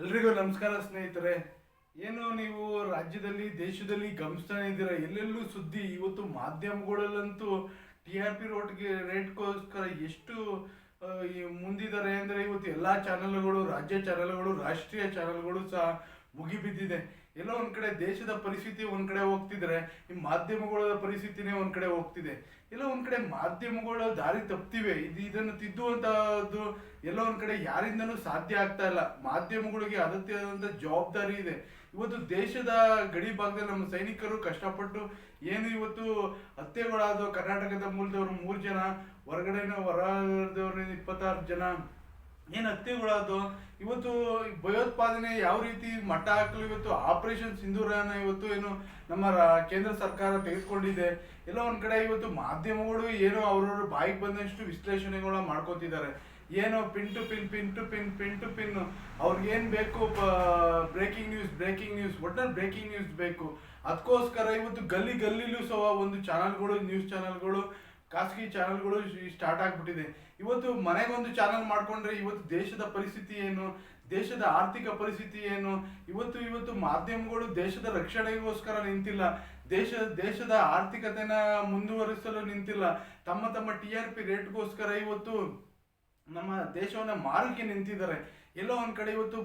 ಎಲ್ರಿಗೂ ನಮಸ್ಕಾರ ಸ್ನೇಹಿತರೆ. ಏನು ನೀವು ರಾಜ್ಯದಲ್ಲಿ, ದೇಶದಲ್ಲಿ ಗಮನಿಸ್ತಾ ಇದ್ದೀರಾ? ಎಲ್ಲೆಲ್ಲೂ ಸುದ್ದಿ, ಇವತ್ತು ಮಾಧ್ಯಮಗಳಲ್ಲಂತೂ ಟಿ ಆರ್ ಪಿ ರೋಡ್ಗೆ ರೇಟ್ಗೋಸ್ಕರ ಎಷ್ಟು ಮುಂದಿದ್ದಾರೆ ಅಂದರೆ ಇವತ್ತು ಎಲ್ಲ ಚಾನೆಲ್ಗಳು, ರಾಜ್ಯ ಚಾನೆಲ್ಗಳು, ರಾಷ್ಟ್ರೀಯ ಚಾನೆಲ್ಗಳು ಸಹ ಮುಗಿಬಿದ್ದಿದೆ. ಎಲ್ಲೋ ಒಂದು ಕಡೆ ದೇಶದ ಪರಿಸ್ಥಿತಿ ಒಂದು ಕಡೆ ಹೋಗ್ತಿದ್ರೆ, ಈ ಮಾಧ್ಯಮಗಳ ಪರಿಸ್ಥಿತಿನೇ ಒಂದು ಕಡೆ ಹೋಗ್ತಿದೆ. ಎಲ್ಲೋ ಒಂದ್ ಕಡೆ ಮಾಧ್ಯಮಗಳು ದಾರಿ ತಪ್ತಿವೆ. ಇದು ಇದನ್ನು ತಿದ್ದುವಂತಹದ್ದು ಎಲ್ಲೋ ಒಂದ್ ಕಡೆ ಯಾರಿಂದನೂ ಸಾಧ್ಯ ಆಗ್ತಾ ಇಲ್ಲ. ಮಾಧ್ಯಮಗಳಿಗೆ ಆದಂತ ಜವಾಬ್ದಾರಿ ಇದೆ. ಇವತ್ತು ದೇಶದ ಗಡಿ ಭಾಗದಲ್ಲಿ ನಮ್ಮ ಸೈನಿಕರು ಕಷ್ಟಪಟ್ಟು ಏನು ಇವತ್ತು ಹತ್ಯೆಗಳಾದವು. ಕರ್ನಾಟಕದ ಮೂಲದವರು ಮೂರು ಜನ ಹೊರಗಡೆನ ಹೊರದವ್ರ ಇಪ್ಪತ್ತಾರು ಜನ. ಏನು ಅದು? ಇವತ್ತು ಭಯೋತ್ಪಾದನೆ ಯಾವ ರೀತಿ ಮಟ್ಟ ಹಾಕಲು? ಇವತ್ತು ಆಪರೇಷನ್ ಸಿಂಧೂರನ ಇವತ್ತು ಏನು ನಮ್ಮ ಕೇಂದ್ರ ಸರ್ಕಾರ ತೆಗೆದುಕೊಂಡಿದೆ. ಎಲ್ಲ ಒಂದ್ ಕಡೆ ಇವತ್ತು ಮಾಧ್ಯಮಗಳು ಏನೋ ಅವ್ರವ್ರ ಬಾಯಿಗೆ ಬಂದಷ್ಟು ವಿಶ್ಲೇಷಣೆಗಳ ಮಾಡ್ಕೋತಿದ್ದಾರೆ. ಏನೋ pin to pin pin to pin pin to pin. ಅವ್ರಿಗೆ ಏನ್ ಬೇಕು ಬ್ರೇಕಿಂಗ್ ನ್ಯೂಸ್ ಬ್ರೇಕಿಂಗ್ ನ್ಯೂಸ್ ಒಟ್ಟಲ್ಲಿ ಬ್ರೇಕಿಂಗ್ ನ್ಯೂಸ್ ಬೇಕು? ಅದಕ್ಕೋಸ್ಕರ ಇವತ್ತು ಗಲ್ಲಿ ಗಲ್ಲಿಲೂ ಸಹ ಒಂದು ಚಾನಲ್ಗಳು ನ್ಯೂಸ್ ಚಾನಲ್ಗಳು ಖಾಸಗಿ ಚಾನಲ್ಗಳು ಸ್ಟಾರ್ಟ್ ಆಗ್ಬಿಟ್ಟಿದೆ. ಇವತ್ತು ಮನೆಗೊಂದು ಚಾನಲ್ ಮಾಡ್ಕೊಂಡ್ರೆ ಇವತ್ತು ದೇಶದ ಪರಿಸ್ಥಿತಿ ಏನು, ದೇಶದ ಆರ್ಥಿಕ ಪರಿಸ್ಥಿತಿ ಏನು, ಇವತ್ತು ಇವತ್ತು ಮಾಧ್ಯಮಗಳು ದೇಶದ ರಕ್ಷಣೆಗೋಸ್ಕರ ನಿಂತಿಲ್ಲ, ದೇಶ, ದೇಶದ ಆರ್ಥಿಕತೆನ ಮುಂದುವರಿಸಲು ನಿಂತಿಲ್ಲ. ತಮ್ಮ ತಮ್ಮ ಟಿ ಆರ್ ಪಿ ರೇಟ್ಗೋಸ್ಕರ ಇವತ್ತು ನಮ್ಮ ದೇಶವನ್ನ ಮಾರಕ್ಕೆ ನಿಂತಿದ್ದಾರೆ. ಎಲ್ಲೋ ಒಂದು ಕಡೆ ಇವತ್ತು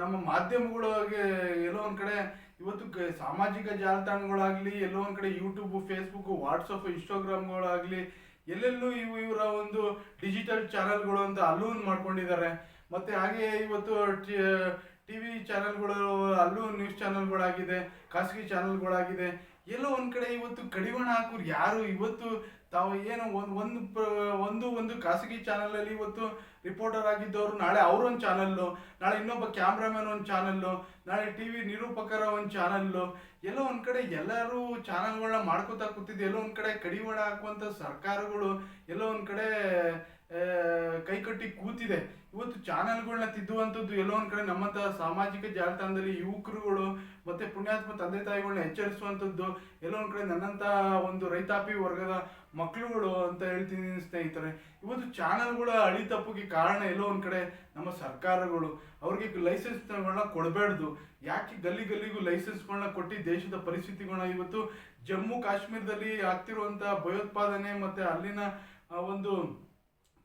ನಮ್ಮ ಮಾಧ್ಯಮಗಳಿಗೆ ಎಲ್ಲೋ ಒಂದು ಕಡೆ ಇವತ್ತು ಸಾಮಾಜಿಕ ಜಾಲತಾಣಗಳಾಗ್ಲಿ, ಎಲ್ಲೋ ಒಂದು ಕಡೆ ಯೂಟ್ಯೂಬ್ ಫೇಸ್ಬುಕ್ ವಾಟ್ಸಪ್ ಇನ್ಸ್ಟಾಗ್ರಾಮ್ಗಳಾಗಲಿ ಎಲ್ಲೆಲ್ಲೂ ಇವು ಇವರ ಒಂದು ಡಿಜಿಟಲ್ ಚಾನಲ್ಗಳು ಅಂತ ಅಲ್ಲೂ ಮಾಡ್ಕೊಂಡಿದ್ದಾರೆ. ಮತ್ತೆ ಹಾಗೆ ಇವತ್ತು ಟಿವಿ ಚಾನಲ್ಗಳು ಅಲ್ಲೂ ನ್ಯೂಸ್ ಚಾನಲ್ಗಳಾಗಿದೆ ಖಾಸಗಿ ಚಾನೆಲ್ಗಳಾಗಿದೆ ಎಲ್ಲೋ ಒಂದ್ ಕಡೆ ಇವತ್ತು ಕಡಿವಾಣ ಹಾಕೋರು ಯಾರು? ಇವತ್ತು ತಾವು ಏನು ಒಂದು ಒಂದು ಒಂದು ಒಂದು ಖಾಸಗಿ ಚಾನಲ್ ಅಲ್ಲಿ ಇವತ್ತು ರಿಪೋರ್ಟರ್ ಆಗಿದ್ದವರು, ನಾಳೆ ಅವ್ರೊಂದು ಚಾನಲ್ಲು ನಾಳೆ ಇನ್ನೊಬ್ಬ ಕ್ಯಾಮ್ರಾಮನ್ ಒಂದು ಚಾನಲ್ಲು ನಾಳೆ ಟಿವಿ ನಿರೂಪಕರ ಒಂದು ಚಾನಲ್ಲು ಎಲ್ಲೋ ಒಂದ್ ಕಡೆ ಎಲ್ಲರೂ ಚಾನಲ್ಗಳನ್ನ ಮಾಡ್ಕೋತಾ ಕೂತಿದ್ದು ಎಲ್ಲೋ ಒಂದ್ ಕಡೆ ಕಡಿವಾಣ ಹಾಕುವಂತ ಸರ್ಕಾರಗಳು, ಎಲ್ಲೋ ಒಂದ್ ಕಡೆ ಕೈಕಟ್ಟಿ ಕೂತಿದೆ. ಇವತ್ತು ಚಾನೆಲ್ಗಳನ್ನ ತಿದ್ದುವಂಥದ್ದು ಎಲ್ಲೋ ಒಂದು ಕಡೆ ನಮ್ಮಂತ ಸಾಮಾಜಿಕ ಜಾಲತಾಣದಲ್ಲಿ ಯುವಕರುಗಳು ಮತ್ತೆ ಪುಣ್ಯಾತ್ಮ ತಂದೆ ತಾಯಿಗಳನ್ನ ಎಚ್ಚರಿಸುವಂಥದ್ದು, ಎಲ್ಲೋ ಒಂದು ಕಡೆ ನನ್ನಂತ ಒಂದು ರೈತಾಪಿ ವರ್ಗದ ಮಕ್ಕಳುಗಳು ಅಂತ ಹೇಳ್ತೀನಿ ಸ್ನೇಹಿತರೆ. ಇವತ್ತು ಚಾನೆಲ್ಗಳ ಅಳಿ ತಪ್ಪಿಗೆ ಕಾರಣ ಎಲ್ಲೋ ಒಂದು ಕಡೆ ನಮ್ಮ ಸರ್ಕಾರಗಳು. ಅವ್ರಿಗೆ ಲೈಸೆನ್ಸ್ಗಳನ್ನ ಕೊಡಬಾರ್ದು ಯಾಕೆ ಗಲ್ಲಿ ಗಲ್ಲಿಗೂ ಲೈಸೆನ್ಸ್ಗಳನ್ನ ಕೊಟ್ಟು ದೇಶದ ಪರಿಸ್ಥಿತಿಗಳನ್ನ ಇವತ್ತು ಜಮ್ಮು ಕಾಶ್ಮೀರದಲ್ಲಿ ಆಗ್ತಿರುವಂಥ ಭಯೋತ್ಪಾದನೆ ಮತ್ತೆ ಅಲ್ಲಿನ ಒಂದು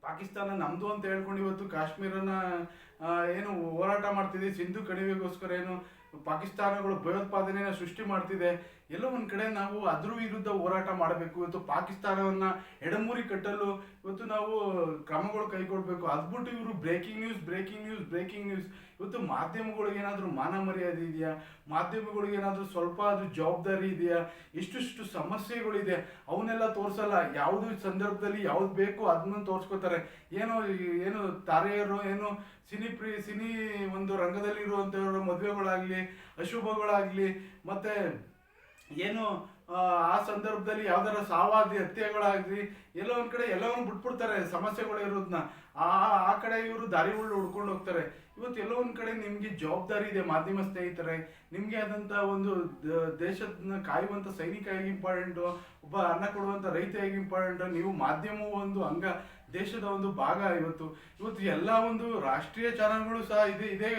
ಪಾಕಿಸ್ತಾನ ನಮ್ದು ಅಂತ ಹೇಳ್ಕೊಂಡು ಇವತ್ತು ಕಾಶ್ಮೀರನ ಏನು ಹೋರಾಟ ಮಾಡ್ತಿದೆ ಸಿಂಧು ಕಣಿವೆಗೋಸ್ಕರ ಏನು ಪಾಕಿಸ್ತಾನಗಳು ಭಯೋತ್ಪಾದನೆಯನ್ನು ಸೃಷ್ಟಿ ಮಾಡ್ತಿದೆ. ಎಲ್ಲೋ ಒಂದು ಕಡೆ ನಾವು ಅದ್ರ ವಿರುದ್ಧ ಹೋರಾಟ ಮಾಡಬೇಕು. ಇವತ್ತು ಪಾಕಿಸ್ತಾನವನ್ನ ಎಡಮೂರಿ ಕಟ್ಟಲು ಇವತ್ತು ನಾವು ಕ್ರಮಗಳು ಕೈಗೊಳ್ಬೇಕು. ಅದ್ಬಿಟ್ಟು ಇವರು breaking news breaking news breaking news ಇವತ್ತು ಮಾಧ್ಯಮಗಳಿಗೆ ಏನಾದರೂ ಮಾನ ಮರ್ಯಾದೆ ಇದೆಯಾ? ಮಾಧ್ಯಮಗಳಿಗೆ ಏನಾದರೂ ಸ್ವಲ್ಪ ಅದು ಜವಾಬ್ದಾರಿ ಇದೆಯಾ? ಇಷ್ಟಿಷ್ಟು ಸಮಸ್ಯೆಗಳಿದೆ. ಅವನ್ನೆಲ್ಲ ತೋರಿಸಲ್ಲ. ಯಾವುದು ಸಂದರ್ಭದಲ್ಲಿ ಯಾವ್ದು ಬೇಕು ಅದನ್ನ ತೋರಿಸ್ಕೋತಾರೆ. ಏನೋ ಏನು ತಾರೆಯರು, ಏನು ಸಿನಿ ಪ್ರಿ ಸಿನಿ ಒಂದು ರಂಗದಲ್ಲಿ ಇರುವಂಥವ್ರ ಮದುವೆಗಳಾಗ್ಲಿ ಅಶುಭಗಳಾಗ್ಲಿ ಮತ್ತೆ ಏನು ಆ, ಸಂದರ್ಭದಲ್ಲಿ ಯಾವ್ದಾರ ಸಾವಾದಿ ಹತ್ಯೆಗಳಾಗ್ಲಿ ಎಲ್ಲೋ ಒಂದ್ ಕಡೆ ಎಲ್ಲವನ್ನು ಬಿಟ್ಬಿಡ್ತಾರೆ ಸಮಸ್ಯೆಗಳು ಇರೋದನ್ನ ಆ ಆ ಕಡೆ ಇವರು ದಾರಿಗಳು ಹುಡ್ಕೊಂಡು ಹೋಗ್ತಾರೆ. ಇವತ್ತು ಎಲ್ಲೋ ಒಂದ್ ಕಡೆ ನಿಮ್ಗೆ ಜವಾಬ್ದಾರಿ ಇದೆ ಮಾಧ್ಯಮ ಸ್ನೇಹಿತರೆ. ನಿಮ್ಗೆ ಆದಂತ ಒಂದು ದೇಶದ ಕಾಯುವಂತ ಸೈನಿಕ ಹೇಗೆ ಇಂಪಾರ್ಟೆಂಟು ಒಬ್ಬ ಅನ್ನ ಕೊಡುವಂತ ರೈತ ಹೇಗೆ ಇಂಪಾರ್ಟೆಂಟ್ ನೀವು ಮಾಧ್ಯಮ ಒಂದು ಅಂಗ ದೇಶದ ಒಂದು ಭಾಗ ಇವತ್ತು. ಇವತ್ತು ಎಲ್ಲ ಒಂದು ರಾಷ್ಟ್ರೀಯ ಚಾನಲ್ಗಳು ಸಹ ಇದೆ ಇದೇ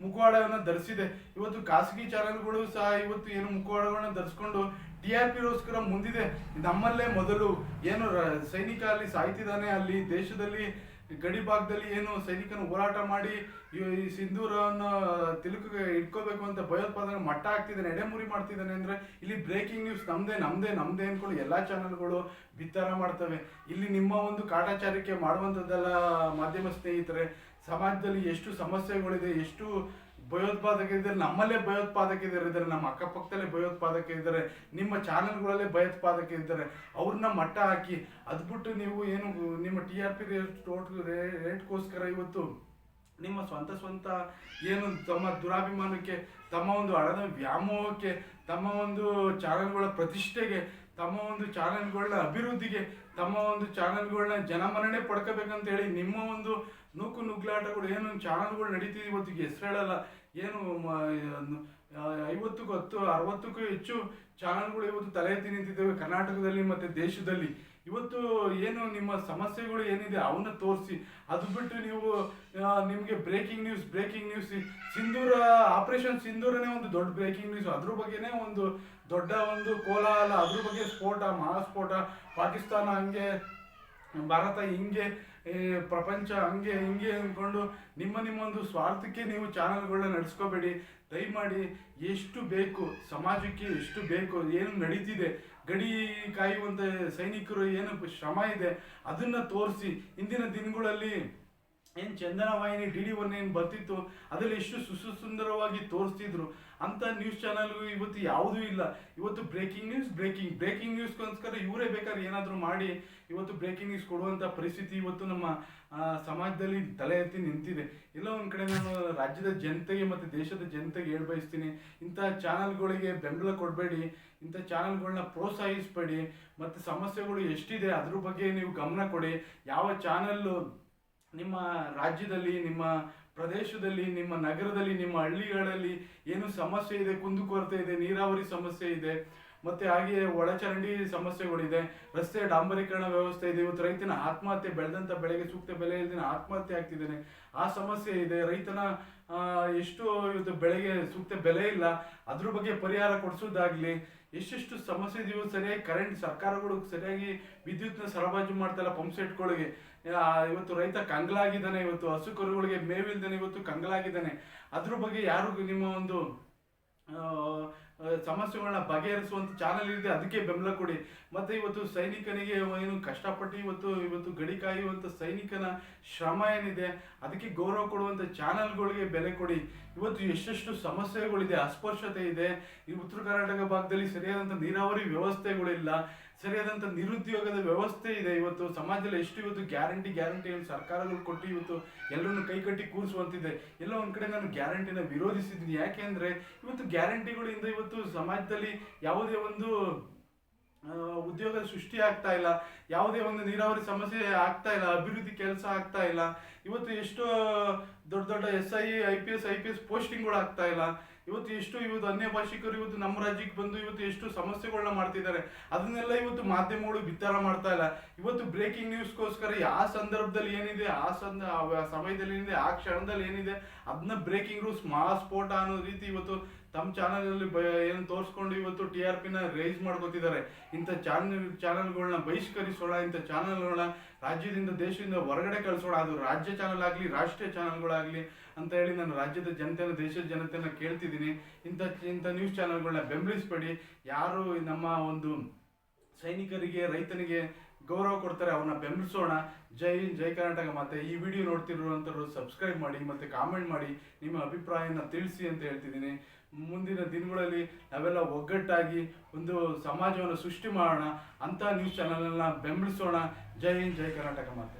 ಮುಖವಾಡವನ್ನು ಧರಿಸಿದೆ. ಇವತ್ತು ಖಾಸಗಿ ಚಾನಲ್ಗಳು ಸಹ ಇವತ್ತು ಏನು ಮುಖವಾಡಗಳನ್ನ ಧರಿಸ್ಕೊಂಡು ಟಿ ಆರ್ ಪಿಗೋಸ್ಕರ ಮುಂದಿದೆ. ನಮ್ಮಲ್ಲೇ ಮೊದಲು ಏನು ಸೈನಿಕ ಅಲ್ಲಿ ಸಾಯ್ತಿದ್ದಾನೆ, ಅಲ್ಲಿ ದೇಶದಲ್ಲಿ, ಗಡಿ ಭಾಗದಲ್ಲಿ ಏನು ಸೈನಿಕನ ಹೋರಾಟ ಮಾಡಿ, ಈ ಸಿಂಧೂರವನ್ನು ತಿಲುಕಿಗೆ ಇಟ್ಕೋಬೇಕು ಅಂತ ಭಯೋತ್ಪಾದನೆ ಮಟ್ಟ ಹಾಕ್ತಿದ್ದಾನೆ, ಎಡೆಮುರಿ ಮಾಡ್ತಿದ್ದಾನೆ ಅಂದರೆ ಇಲ್ಲಿ ಬ್ರೇಕಿಂಗ್ ನ್ಯೂಸ್ ನಮ್ದೇ ನಮ್ದೇ ನಮ್ದೇ ಅಂದ್ಕೊಂಡು ಎಲ್ಲ ಚಾನೆಲ್ಗಳು ಬಿತ್ತರ ಮಾಡ್ತವೆ. ಇಲ್ಲಿ ನಿಮ್ಮ ಒಂದು ಕಾಟಾಚಾರಿಕೆ ಮಾಡುವಂಥದ್ದೆಲ್ಲ ಮಾಧ್ಯಮ ಸ್ನೇಹಿತರೆ, ಸಮಾಜದಲ್ಲಿ ಎಷ್ಟು ಸಮಸ್ಯೆಗಳಿದೆ, ಎಷ್ಟು ಭಯೋತ್ಪಾದಕರಿದ್ದಾರೆ ನಮ್ಮಲ್ಲೇ ಭಯೋತ್ಪಾದಕರಿದ್ದಾರೆ ಇದ್ದಾರೆ ನಮ್ಮ ಅಕ್ಕಪಕ್ಕದಲ್ಲೇ ಭಯೋತ್ಪಾದಕರಿದ್ದಾರೆ ನಿಮ್ಮ ಚಾನೆಲ್ಗಳಲ್ಲೇ ಭಯೋತ್ಪಾದಕರಿದ್ದಾರೆ ಅವ್ರನ್ನ ಮಟ್ಟ ಹಾಕಿ, ಅದು ಬಿಟ್ಟು ನೀವು ಏನು, ನಿಮ್ಮ ಟಿ ಆರ್ ಪಿ ರೇಟ್ ರೇಟ್ಗೋಸ್ಕರ ಇವತ್ತು ನಿಮ್ಮ ಸ್ವಂತ ಸ್ವಂತ ಏನು ತಮ್ಮ ದುರಾಭಿಮಾನಕ್ಕೆ, ತಮ್ಮ ಒಂದು ಹಣದ ವ್ಯಾಮೋಹಕ್ಕೆ, ತಮ್ಮ ಒಂದು ಚಾನೆಲ್ಗಳ ಪ್ರತಿಷ್ಠೆಗೆ, ತಮ್ಮ ಒಂದು ಚಾನೆಲ್ಗಳನ್ನ ಅಭಿವೃದ್ಧಿಗೆ, ತಮ್ಮ ಒಂದು ಚಾನೆಲ್ಗಳನ್ನ ಜನಮನ್ನಣೆ ಪಡ್ಕೋಬೇಕಂತ ಹೇಳಿ ನಿಮ್ಮ ಒಂದು ನೂಕು ನುಗ್ಲಾಟಗಳು, ಏನು ಚಾನೆಲ್ಗಳು ನಡೀತಿದೆ ಇವತ್ತಿಗೆ, ಹೆಸರು ಹೇಳಲ್ಲ. ಏನು ಐವತ್ತಕ್ಕೂ ಹತ್ತು, ಅರವತ್ತಕ್ಕೂ ಹೆಚ್ಚು ಚಾನಲ್ಗಳು ಇವತ್ತು ತಲೆ ಎತ್ತಿ ನಿಂತಿದ್ದೇವೆ. ಕರ್ನಾಟಕದಲ್ಲಿ ಮತ್ತು ದೇಶದಲ್ಲಿ. ಇವತ್ತು ಏನು ನಿಮ್ಮ ಸಮಸ್ಯೆಗಳು ಏನಿದೆ ಅವನ್ನ ತೋರಿಸಿ. ಅದು ಬಿಟ್ಟು ನೀವು ನಿಮಗೆ breaking news breaking news Sindoor operation ಸಿಂಧೂರನೇ ಒಂದು ದೊಡ್ಡ ಬ್ರೇಕಿಂಗ್ ನ್ಯೂಸ್ ಅದ್ರ ಬಗ್ಗೆನೇ ಒಂದು ದೊಡ್ಡ ಒಂದು ಕೋಲಾಹಲ, ಅದ್ರ ಬಗ್ಗೆ ಸ್ಫೋಟ, ಮಹಾಸ್ಫೋಟ. ಪಾಕಿಸ್ತಾನ ಹಂಗೆ ಭಾರತ ಹಿಂಗೆ ಪ್ರಪಂಚ ಹಂಗೆ, ಹಿಂಗೆ ಅಂದ್ಕೊಂಡು ನಿಮ್ಮ ನಿಮ್ಮ ಒಂದು ಸ್ವಾರ್ಥಕ್ಕೆ ನೀವು ಚಾನಲ್ಗಳನ್ನ ನಡೆಸ್ಕೋಬೇಡಿ. ದಯಮಾಡಿ ಎಷ್ಟು ಬೇಕು, ಸಮಾಜಕ್ಕೆ ಎಷ್ಟು ಬೇಕು, ಏನು ನಡೀತಿದೆ, ಗಡಿ ಕಾಯುವಂಥ ಸೈನಿಕರು ಏನು ಶ್ರಮ ಇದೆ, ಅದನ್ನು ತೋರಿಸಿ. ಇಂದಿನ ದಿನಗಳಲ್ಲಿ ಏನು ಚಂದನ ವಾಹಿನಿ ಡಿ ಡಿ ಒನ್ ಏನು ಬರ್ತಿತ್ತು, ಅದರಲ್ಲಿ ಎಷ್ಟು ಸುಸು ಸುಂದರವಾಗಿ ತೋರಿಸ್ತಿದ್ರು ಅಂತ ನ್ಯೂಸ್ ಚಾನಲ್ಗೂ ಇವತ್ತು ಯಾವುದೂ ಇಲ್ಲ. ಇವತ್ತು ಬ್ರೇಕಿಂಗ್ ನ್ಯೂಸ್ ಬ್ರೇಕಿಂಗ್ ಬ್ರೇಕಿಂಗ್ ನ್ಯೂಸ್ಗೋಸ್ಕರ ಇವರೇ ಬೇಕಾದ್ರೆ ಏನಾದರೂ ಮಾಡಿ, ಇವತ್ತು ಬ್ರೇಕಿಂಗ್ ನ್ಯೂಸ್ ಕೊಡುವಂಥ ಪರಿಸ್ಥಿತಿ ಇವತ್ತು ನಮ್ಮ ಸಮಾಜದಲ್ಲಿ ತಲೆ ಎತ್ತಿ ನಿಂತಿದೆ. ಎಲ್ಲ ಒಂದು ಕಡೆ ನಾನು ರಾಜ್ಯದ ಜನತೆಗೆ ಮತ್ತು ದೇಶದ ಜನತೆಗೆ ಹೇಳ ಬಯಸ್ತೀನಿ ಇಂಥ ಚಾನಲ್ಗಳಿಗೆ ಬೆಂಬಲ ಕೊಡಬೇಡಿ, ಇಂಥ ಚಾನಲ್ಗಳನ್ನ ಪ್ರೋತ್ಸಾಹಿಸಬೇಡಿ, ಮತ್ತು ಸಮಸ್ಯೆಗಳು ಎಷ್ಟಿದೆ ಅದ್ರ ಬಗ್ಗೆ ನೀವು ಗಮನ ಕೊಡಿ. ಯಾವ ಚಾನಲ್ಲು ನಿಮ್ಮ ರಾಜ್ಯದಲ್ಲಿ, ನಿಮ್ಮ ಪ್ರದೇಶದಲ್ಲಿ, ನಿಮ್ಮ ನಗರದಲ್ಲಿ, ನಿಮ್ಮ ಹಳ್ಳಿಗಳಲ್ಲಿ ಏನು ಸಮಸ್ಯೆ ಇದೆ? ಕುಂದುಕೊರತೆ ಇದೆ, ನೀರಾವರಿ ಸಮಸ್ಯೆ ಇದೆ, ಮತ್ತೆ ಹಾಗೆಯೇ ಒಳಚರಂಡಿ ಸಮಸ್ಯೆಗಳಿದೆ, ರಸ್ತೆ ಡಾಂಬರೀಕರಣ ವ್ಯವಸ್ಥೆ ಇದೆ, ಇವತ್ತು ರೈತನ ಆತ್ಮಹತ್ಯೆ ಬೆಳೆದಂತ ಬೆಳೆಗೆ ಸೂಕ್ತ ಬೆಲೆ ಇಲ್ಲದೆ ಆತ್ಮಹತ್ಯೆ ಆಗ್ತಿದ್ದಾನೆ. ಆ ಸಮಸ್ಯೆ ಇದೆ, ರೈತನ ಎಷ್ಟು ಇವತ್ತು ಬೆಳೆಗೆ ಸೂಕ್ತ ಬೆಲೆ ಇಲ್ಲ. ಅದ್ರ ಬಗ್ಗೆ ಪರಿಹಾರ ಕೊಡಿಸೋದಾಗ್ಲಿ ಎಷ್ಟೆಷ್ಟು ಸಮಸ್ಯೆ ಇದೆಯೋ ಸರಿಯಾಗಿ ಕರೆಂಟ್ ಸರ್ಕಾರಗಳು ಸರಿಯಾಗಿ ವಿದ್ಯುತ್ನ ಸರಬರಾಜು ಮಾಡ್ತಾ ಇಲ್ಲ ಪಂಪ್ ಸೆಟ್ಗಳಿಗೆ ಇವತ್ತು ರೈತ ಕಂಗ್ಲಾಗಿದ್ದಾನೆ, ಇವತ್ತು ಹಸು ಕರುಗಳಿಗೆ ಮೇವಿಲ್ದಾನೆ, ಇವತ್ತು ಕಂಗಲಾಗಿದ್ದಾನೆ. ಅದ್ರ ಬಗ್ಗೆ ಯಾರು ನಿಮ್ಮ ಒಂದು ಸಮಸ್ಯೆಗಳನ್ನ ಬಗೆಹರಿಸುವಂತ ಚಾನಲ್ ಇದೆ, ಅದಕ್ಕೆ ಬೆಂಬಲ ಕೊಡಿ. ಮತ್ತೆ ಇವತ್ತು ಸೈನಿಕನಿಗೆ ಏನು ಕಷ್ಟಪಟ್ಟು ಇವತ್ತು ಇವತ್ತು ಗಡಿ ಕಾಯುವಂತ ಸೈನಿಕನ ಶ್ರಮ ಏನಿದೆ, ಅದಕ್ಕೆ ಗೌರವ ಕೊಡುವಂತ ಚಾನಲ್ಗಳಿಗೆ ಬೆಲೆ ಕೊಡಿ. ಇವತ್ತು ಎಷ್ಟೆಷ್ಟು ಸಮಸ್ಯೆಗಳಿದೆ, ಅಸ್ಪರ್ಶತೆ ಇದೆ. ಈ ಉತ್ತರ ಕರ್ನಾಟಕ ಭಾಗದಲ್ಲಿ ಸರಿಯಾದಂತ ನೀರಾವರಿ ವ್ಯವಸ್ಥೆಗಳಿಲ್ಲ. ಸರಿಯಾದಂತ ನಿರುದ್ಯೋಗದ ವ್ಯವಸ್ಥೆ ಇದೆ ಇವತ್ತು. ಸಮಾಜದಲ್ಲಿ ಎಷ್ಟು ಇವತ್ತು ಗ್ಯಾರಂಟಿ ಗ್ಯಾರಂಟಿ ಸರ್ಕಾರಗಳು ಕೊಟ್ಟು ಇವತ್ತು ಎಲ್ಲರನ್ನು ಕೈಕಟ್ಟಿ ಕೂರಿಸುವಂತಿದೆ. ಎಲ್ಲ ಒಂದು ಕಡೆ ನಾನು ಗ್ಯಾರಂಟಿನ ವಿರೋಧಿಸಿದ್ದೀನಿ. ಅಂದರೆ ಇವತ್ತು ಗ್ಯಾರಂಟಿಗಳಿಂದ ಇವತ್ತು ಸಮಾಜದಲ್ಲಿ ಯಾವುದೇ ಒಂದು ಉದ್ಯೋಗ ಸೃಷ್ಟಿ ಆಗ್ತಾ ಇಲ್ಲ. ಯಾವುದೇ ಒಂದು ನೀರಾವರಿ ಸಮಸ್ಯೆ ಆಗ್ತಾ ಇಲ್ಲ. ಅಭಿವೃದ್ಧಿ ಕೆಲಸ ಆಗ್ತಾ ಇಲ್ಲ. ಇವತ್ತು ಎಷ್ಟೋ ದೊಡ್ಡ ದೊಡ್ಡ S I I P S, I P S ಪೋಸ್ಟಿಂಗ್ಗಳು ಆಗ್ತಾ ಇಲ್ಲ. ಇವತ್ತು ಎಷ್ಟು, ಇವತ್ತು ಅನ್ಯ ಭಾಷಿಕರು ಇವತ್ತು ನಮ್ಮ ರಾಜ್ಯಕ್ಕೆ ಬಂದು ಇವತ್ತು ಎಷ್ಟು ಸಮಸ್ಯೆಗಳನ್ನ ಮಾಡ್ತಿದ್ದಾರೆ, ಅದನ್ನೆಲ್ಲ ಇವತ್ತು ಮಾಧ್ಯಮಗಳು ಬಿತ್ತಾರ ಮಾಡ್ತಾ ಇಲ್ಲ. ಇವತ್ತು ಬ್ರೇಕಿಂಗ್ ನ್ಯೂಸ್ಗೋಸ್ಕರ ಯಾವ ಸಂದರ್ಭದಲ್ಲಿ ಏನಿದೆ, ಆ ಸಂದ ಸಮಯದಲ್ಲಿ ಏನಿದೆ, ಆ ಕ್ಷಣದಲ್ಲಿ ಏನಿದೆ ಅದನ್ನ ಬ್ರೇಕಿಂಗ್ ನ್ಯೂಸ್ ಮಹಾಸ್ಫೋಟ ಅನ್ನೋ ರೀತಿ ಇವತ್ತು ತಮ್ಮ ಚಾನಲಲ್ಲಿ ಬ- ಏನು ತೋರಿಸ್ಕೊಂಡು ಇವತ್ತು ಟಿ ಆರ್ ಪಿನ ರೈಸ್ ಮಾಡ್ಕೋತಿದ್ದಾರೆ. ಇಂಥ ಚಾನಲ್ ಚಾನಲ್ಗಳನ್ನ ಬಹಿಷ್ಕರಿಸೋಣ, ಇಂಥ ಚಾನಲ್ಗಳನ್ನ ರಾಜ್ಯದಿಂದ ದೇಶದಿಂದ ಹೊರಗಡೆ ಕಳಿಸೋಣ. ಅದು ರಾಜ್ಯ ಚಾನಲ್ ಆಗಲಿ, ರಾಷ್ಟ್ರೀಯ ಚಾನಲ್ಗಳಾಗಲಿ ಅಂತ ಹೇಳಿ ನಾನು ರಾಜ್ಯದ ಜನತೆನ, ದೇಶದ ಜನತೆನ ಕೇಳ್ತಿದ್ದೀನಿ. ಇಂಥ ಇಂಥ ನ್ಯೂಸ್ ಚಾನಲ್ಗಳನ್ನ ಬೆಂಬಲಿಸಬೇಡಿ. ಯಾರು ನಮ್ಮ ಒಂದು ಸೈನಿಕರಿಗೆ, ರೈತನಿಗೆ ಗೌರವ ಕೊಡ್ತಾರೆ ಅವನ್ನ ಬೆಂಬಲಿಸೋಣ ಜೈ ಹಿಂದ್, ಜೈ ಕರ್ನಾಟಕ. ಮತ್ತೆ ಈ ವಿಡಿಯೋ ನೋಡ್ತಿರುವಂಥವ್ರು ಸಬ್ಸ್ಕ್ರೈಬ್ ಮಾಡಿ ಮತ್ತೆ ಕಾಮೆಂಟ್ ಮಾಡಿ ನಿಮ್ಮ ಅಭಿಪ್ರಾಯನ ತಿಳಿಸಿ ಅಂತ ಹೇಳ್ತಿದ್ದೀನಿ. ಮುಂದಿನ ದಿನಗಳಲ್ಲಿ ನಾವೆಲ್ಲ ಒಗ್ಗಟ್ಟಾಗಿ ಒಂದು ಸಮಾಜವನ್ನು ಸೃಷ್ಟಿ ಮಾಡೋಣ. ಅಂತ ನ್ಯೂಸ್ ಚಾನಲ್ನ ಬೆಂಬಲಿಸೋಣ ಜೈ ಹಿಂದ್ ಜೈ ಕರ್ನಾಟಕ ಮಾತೆ.